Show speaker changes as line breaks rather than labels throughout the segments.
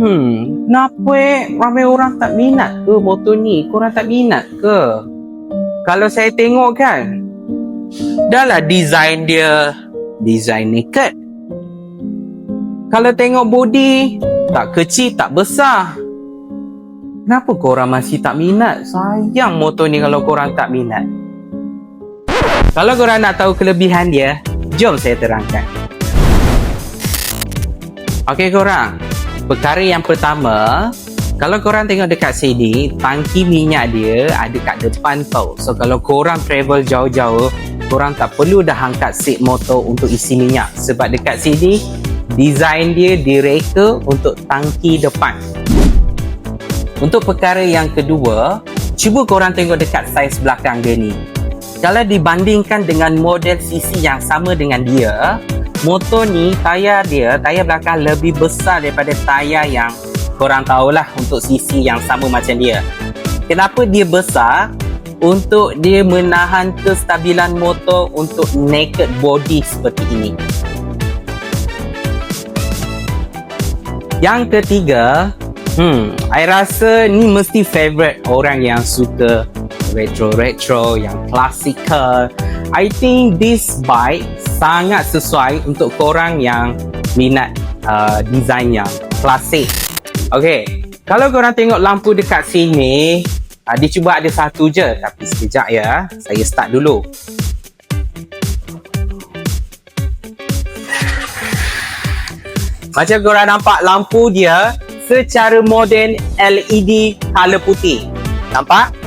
Hmm, kenapa eh ramai orang tak minat ke motor ni? Korang tak minat ke? Kalau saya tengok kan, dah lah design dia, design naked. Kalau tengok body, tak kecil, tak besar. Kenapa korang masih tak minat? Sayang motor ni kalau korang tak minat. Kalau korang nak tahu kelebihan dia, jom saya terangkan. Okey korang, perkara yang pertama, kalau korang tengok dekat sini, tangki minyak dia ada kat depan tau. So kalau korang travel jauh-jauh, korang tak perlu dah angkat seat motor untuk isi minyak. Sebab dekat sini, design dia direka untuk tangki depan. Untuk perkara yang kedua, cuba korang tengok dekat saiz belakang dia ni. Kalau dibandingkan dengan model CC yang sama dengan dia, motor ni tayar dia, tayar belakang lebih besar daripada tayar yang korang tahulah untuk CC yang sama macam dia. Kenapa dia besar? Untuk dia menahan kestabilan motor untuk naked body seperti ini. Yang ketiga, hmm, I rasa ni mesti favorite orang yang suka retro-retro, yang classical. I think this bike sangat sesuai untuk korang yang minat uh, design yang klasik. Okay, kalau korang tengok lampu dekat sini, uh, dia cuba ada satu je. Tapi sekejap ya, saya start dulu. Macam korang nampak lampu dia secara moden LED color putih. Nampak?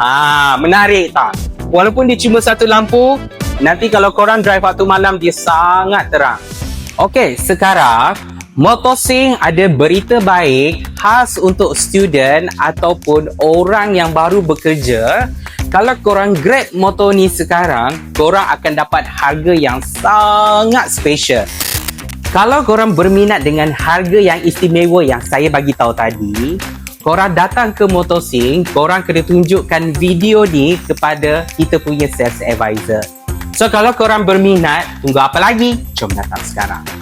Ha, menarik tak? Walaupun dia cuma satu lampu, nanti kalau korang drive waktu malam dia sangat terang. Okey, sekarang Motosing ada berita baik khas untuk student ataupun orang yang baru bekerja. Kalau korang grab motor ni sekarang, korang akan dapat harga yang sangat special. Kalau korang berminat dengan harga yang istimewa yang saya bagi tahu tadi, korang datang ke Motosing, korang kena tunjukkan video ni kepada kita punya sales advisor. So kalau korang berminat, tunggu apa lagi? Jom datang sekarang.